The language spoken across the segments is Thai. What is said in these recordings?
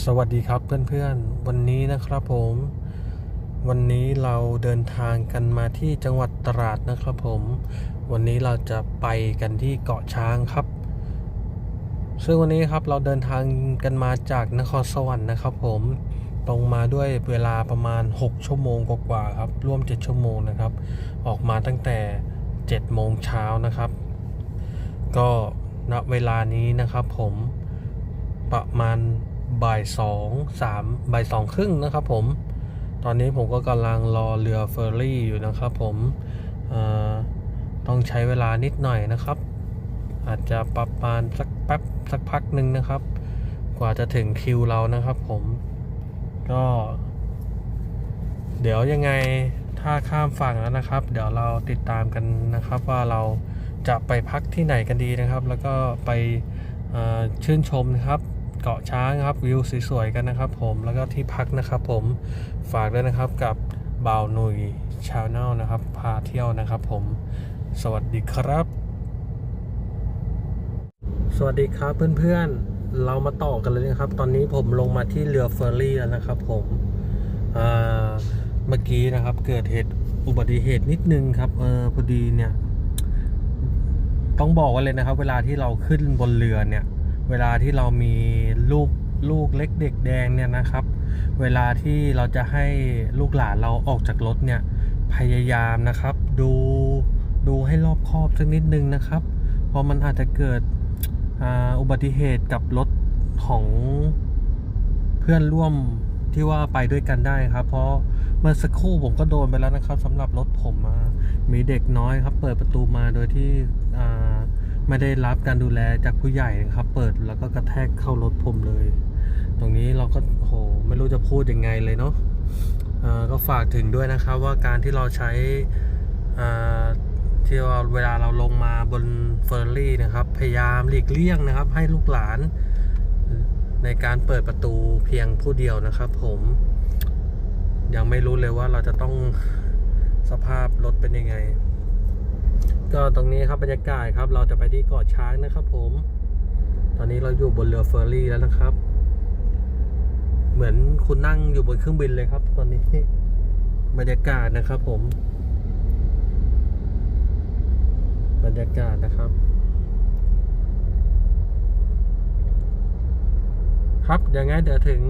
สวัสดีครับเพื่อนๆ วันนี้นะครับผม วันนี้เราเดินทางกันมาที่จังหวัดตราดนะครับผม วันนี้เราจะไปกันที่เกาะช้างครับ ซึ่งวันนี้ครับเราเดินทางกันมาจากนครสวรรค์นะครับผมตรงมาด้วยเวลาประมาณ 6 ชั่วโมงกว่าๆครับร่วม 7 ชั่วโมงนะครับ ออกมาตั้งแต่ 7 โมงเช้านะครับ ก็ณเวลานี้นะครับผมประมาณ บ่ายสองสามบ่ายสองครึ่งนะครับผม ตอนนี้ผมก็กำลังรอเรือเฟอร์รี่อยู่นะครับผมต้องใช้เวลานิดหน่อยนะครับ อาจจะประมาณสักแป๊บสักพักหนึ่งนะครับ กว่าจะถึงคิวเรานะครับผมก็ เดี๋ยวยังไงถ้าข้ามฝั่งแล้วนะครับ เดี๋ยวเราติดตามกันนะครับว่าเราจะไปพักที่ไหนกันดีนะครับ แล้วก็ไปชื่นชมนะครับ เกาะช้างครับวิวสวยๆกันนะครับ ผมแล้วก็ที่พักนะครับ ผมฝากด้วยนะครับกับบ่าวหนุยชาแนลนะครับ พาเที่ยวนะครับ ผมสวัสดีครับ สวัสดีครับเพื่อนๆ เรามาต่อกันเลยนะครับ ตอนนี้ผมลงมาที่เรือเฟอร์รี่แล้วนะครับ ผมเมื่อกี้นะครับ เกิดเหตุอุบัติเหตุนิดนึงครับเออพอดีเนี่ย ต้องบอกไว้เลยนะครับ เวลาที่เราขึ้นบนเรือเนี่ย เวลาที่เรามีลูกลูกเล็กเด็กแดงเนี่ยนะครับ เวลาที่เราจะให้ลูกหลานเราออกจากรถเนี่ยพยายามนะครับดูดูให้รอบคอบสักนิดนึงนะครับ เพราะมันอาจจะเกิดอ,อุบัติเหตุกับรถของเพื่อนร่วมที่ว่าไปด้วยกันได้ครับ เพราะเมื่อสักครู่ผมก็โดนไปแล้วนะครับสำหรับรถผมมีเด็กน้อยครับ เปิดประตูมาโดยที่ ไม่ได้รับการดูแลจากผู้ใหญ่นะครับ เปิดแล้วก็กระแทกเข้ารถผมเลย ตรงนี้เราก็โหไม่รู้จะพูดยังไงเลยเนาะอ่าก็ฝากถึงด้วยนะครับว่าการที่เราใช้อ่าที่ว่าเวลาเราลงมาบนเฟอร์รี่นะครับ พยายามหลีกเลี่ยงนะครับ ให้ลูกหลานในการเปิดประตูเพียงผู้เดียวนะครับ ผมยังไม่รู้เลยว่าเราจะต้องสภาพรถเป็นยังไง ก็ตรงนี้ครับบรรยากาศครับ เราจะไปที่เกาะช้างนะครับ ผม ตอนนี้เราอยู่บนเรือเฟอร์รี่แล้วนะครับ เหมือนคุณนั่งอยู่บนเครื่องบินเลยครับ ตอนนี้บรรยากาศนะครับ ผม บรรยากาศนะครับ ครับอย่างงั้นเดี๋ยวถึง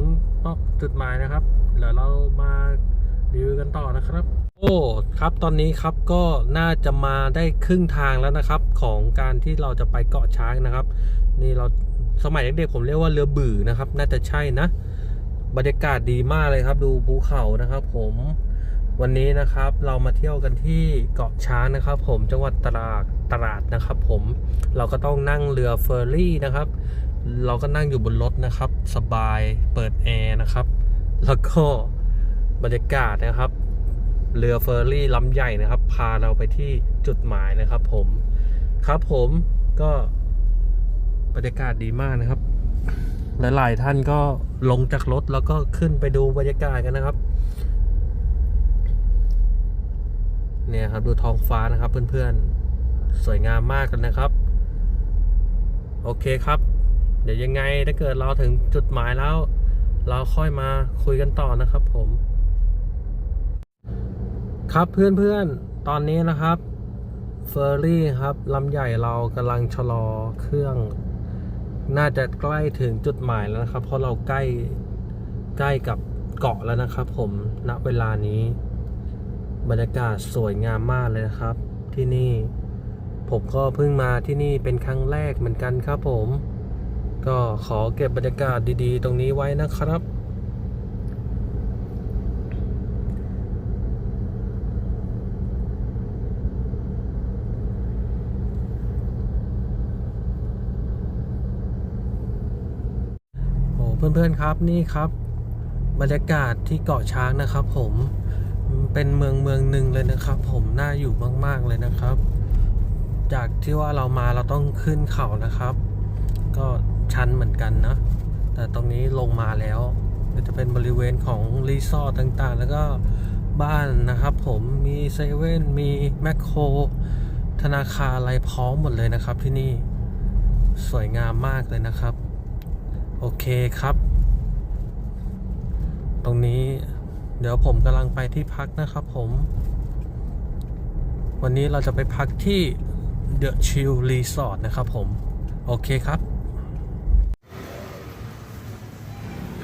เป้าจุดหมายนะครับเดี๋ยวเรามารีวิวกันต่อนะครับ โอ้ครับตอนนี้ครับก็น่าจะมาได้ครึ่งทางแล้วนะครับ ของการที่เราจะไปเกาะช้างนะครับ นี่เราสมัยเด็กๆผมเรียกว่าเรือบือนะครับ น่าจะใช่นะ บรรยากาศดีมากเลยครับ ดูภูเขานะครับ ผมวันนี้นะครับเรามาเที่ยวกันที่เกาะช้างนะครับ ผมจังหวัดตราดตราดนะครับ ผมเราก็ต้องนั่งเรือเฟอร์รี่นะครับ เราก็นั่งอยู่บนรถนะครับ สบายเปิดแอร์นะครับ แล้วก็บรรยากาศนะครับ เรือเฟอร์รี่ลำใหญ่นะครับ พาเราไปที่จุดหมายนะครับผมครับผมก็บรรยากาศดีมากนะครับ หลายๆท่านก็ลงจากรถแล้วก็ขึ้นไปดูบรรยากาศกันนะครับ เนี่ยครับดูท้องฟ้านะครับเพื่อนๆ สวยงามมากกันนะครับ โอเคครับ เดี๋ยวยังไงถ้าเกิดเราถึงจุดหมายแล้ว เราค่อยมาคุยกันต่อนะครับผม ครับเพื่อนๆ ตอนนี้นะครับเฟอร์รี่ครับลำใหญ่เรากำลังชะลอเครื่อง น่าจะใกล้ถึงจุดหมายแล้วนะครับ เพราะเราใกล้ใกล้กับเกาะแล้วนะครับ ผมณเวลานี้ บรรยากาศสวยงามมากเลยนะครับ ที่นี่ ผมก็เพิ่งมาที่นี่เป็นครั้งแรกเหมือนกันครับผม ก็ขอเก็บบรรยากาศดีๆ ตรงนี้ไว้นะครับ พื่อนๆครับนี่ครับ บรรยากาศที่เกาะช้างนะครับ ผมเป็นเมืองเมืองหนึ่งเลยนะครับ ผมน่าอยู่มาก ๆ เลยนะครับ จากที่ว่าเรามาเราต้องขึ้นเขานะครับ ก็ชันเหมือนกันนะ แต่ตรงนี้ลงมาแล้วก็จะเป็นบริเวณของรีสอร์ทต่างๆ แล้วก็บ้านนะครับผมมีเซเว่นมีแมคโครธนาคารอะไรพร้อมหมดเลยนะครับที่นี่สวยงามมากเลยนะครับ โอเคครับ ตรงนี้เดี๋ยวผมกำลังไปที่พักนะครับผม วันนี้เราจะไปพักที่ The Chill Resort นะครับผม โอเคครับ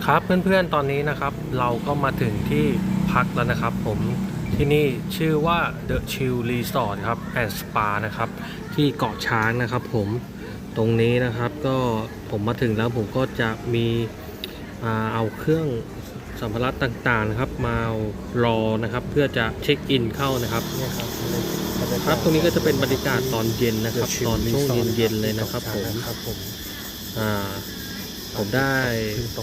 ครับเพื่อนๆตอนนี้นะครับ เราก็มาถึงที่พักแล้วนะครับผมที่นี่ชื่อว่า The Chill Resort ครับ and Spa นะครับ ที่เกาะช้างนะครับผม ตรงนี้นะครับก็ผมมาถึงแล้วผมก็จะมีอ่าเอาเครื่องสัมภาระต่างๆนะครับ มารอนะครับ เพื่อจะเช็คอินเข้านะครับเนี่ยครับครับ ตรงนี้ก็จะเป็นบรรยากาศตอนเย็นนะครับ ตอนช่วงเย็นๆเลยนะครับผมครับผมอ่าผมได้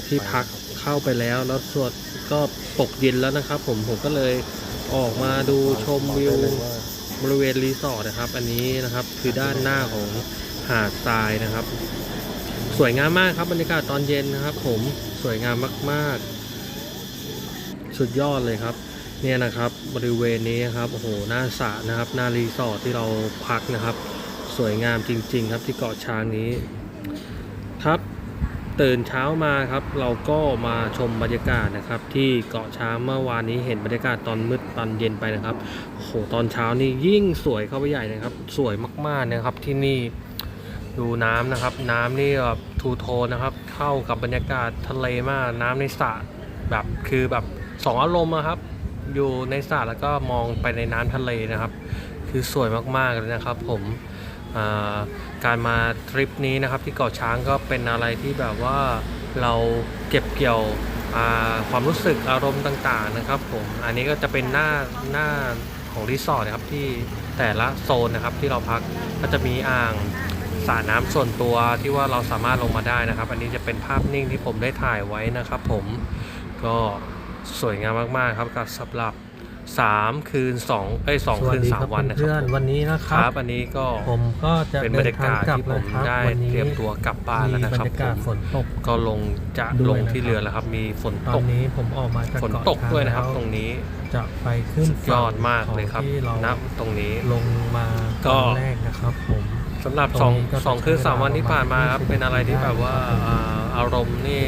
ที่พักเข้าไปแล้วแล้วส่วนก็ตกเย็นแล้วนะครับ ผมผมก็เลยออกมาดูชมวิวบอกได้เลยว่าบริเวณรีสอร์ทนะครับ อันนี้นะครับคือด้านหน้าของ หาดทรายนะครับ สวยงามมากครับบรรยากาศตอนเย็นนะครับ ผมสวยงามมากๆ สุดยอดเลยครับ เนี่ยนะครับบริเวณนี้ครับโอ้โหหน้าสระนะครับหน้ารีสอร์ทที่เราพักนะครับ สวยงามจริง ๆ ครับที่เกาะช้างนี้ครับตื่นเช้ามาครับ เราก็มาชมบรรยากาศนะครับ ที่เกาะช้างเมื่อวานนี้เห็นบรรยากาศตอนมืดตอนเย็นไปนะครับโอ้โหตอนเช้านี่ยิ่งสวยเข้าไปใหญ่นะครับ สวยมากๆนะครับที่นี่ ดูน้ำนะครับ น้ำนี่แบบทูโทนนะครับ เข้ากับบรรยากาศทะเลมาก น้ำในสระแบบคือแบบสองอารมณ์อะครับ อยู่ในสระแล้วก็มองไปในน้ำทะเลนะครับ คือสวยมากๆเลยนะครับ ผมาการมาทริปนี้นะครับที่เกาะช้างก็เป็นอะไรที่แบบว่าเราเก็บเกี่ยวความรู้สึกอารมณ์ต่างๆนะครับ ผมอันนี้ก็จะเป็นหน้าหน้าของรีสอร์ทนะครับที่แต่ละโซนนะครับที่เราพักก็จะมีอ่าง สระน้ำส่วนตัวที่ว่าเราสามารถลงมาได้นะครับ อันนี้จะเป็นภาพนิ่งที่ผมได้ถ่ายไว้นะครับ ผมก็สวยงามมากๆครับกับสำหรับ 3 คืน2เอ้ย2คืน 3 วันนะคเพื่อรับนผมๆวันนี้นะคครัรับบอันนี้ก็ผมก็จะเป็นบเดิรรนยาทางกาศกลับที่ผแล้วมครับได้วันนี้เตรียมตัวกลับบ้านแล้วนะมีครับบรรยากาศผมฝนตกก็ลงจะด้วยลงที่นะครับเรือแล้วครับ มีฝนตอตนกนี้ผมออกมาจากฝนเกาะตกด้วยนะครับช้างตรงนี้จะไปขึ้นสุดยอดมากเลยครับฝั่งของที่เราณตรงนี้ลงมาก็ตอนแรกนะครับผม สำหรับตรงนี้ก็2 2คืนใช้เวลา3วันที่ผ่านมาครับประมาณเป็นอะไรที่แบบว่า20อ่าอารมณ์นี่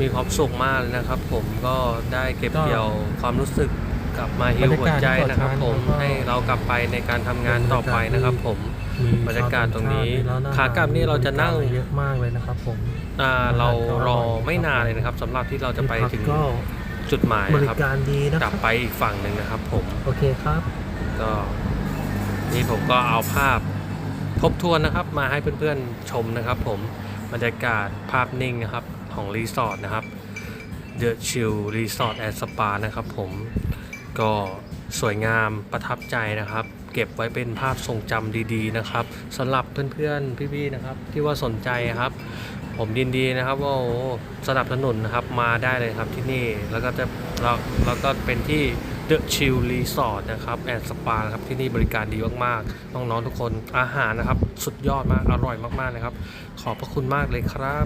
มีความสุขมากเลยนะครับ ผมก็ได้เก็บก็เกี่ยวความรู้สึกกลับมาฮิวบรรยากาศหัวใจนะครับที่ผมเกาะช้างให้เรากลับไปในการทำงานต่อไปนะครับ ผมมีบรรยากาศตรงนี้ชวต่งชติแล้วขากลับนี่เราจะนั่งเยอะมากเลยนะครับ ผมอ่าเราก็อรร่ออยไม่นานเลยนะครับสำหรับที่เราจะไปที่พักถึงก็จุดหมายบนะริครับการดีนะกคลัรับบไปอีกฝั่งหนึ่งนะครับ ผมโอเคครับ ก็นี่ผมก็เอาภาพ ทบทวนนะครับมาให้เพื่อนๆชมนะครับผมบรรยากาศภาพนิ่งนะครับของรีสอร์ทนะครับ The Chill Resort and Spa นะครับผมก็สวยงามประทับใจนะครับ เก็บไว้เป็นภาพทรงจำดีๆนะครับสำหรับเพื่อนๆพี่ๆนะครับที่ว่าสนใจครับ ผมยินดีนะครับว่าโอ้สนับสนุนนะครับมาได้เลยครับที่นี่แล้วก็จะแล้วแล้วก็เป็นที่ The Chill Resort นะครับแอนด์สปาครับที่นี่บริการดีมากๆ น้องๆทุกคนอาหารนะครับ สุดยอดมาก อร่อยมากๆนะครับ ขอบพระคุณมากเลยครับ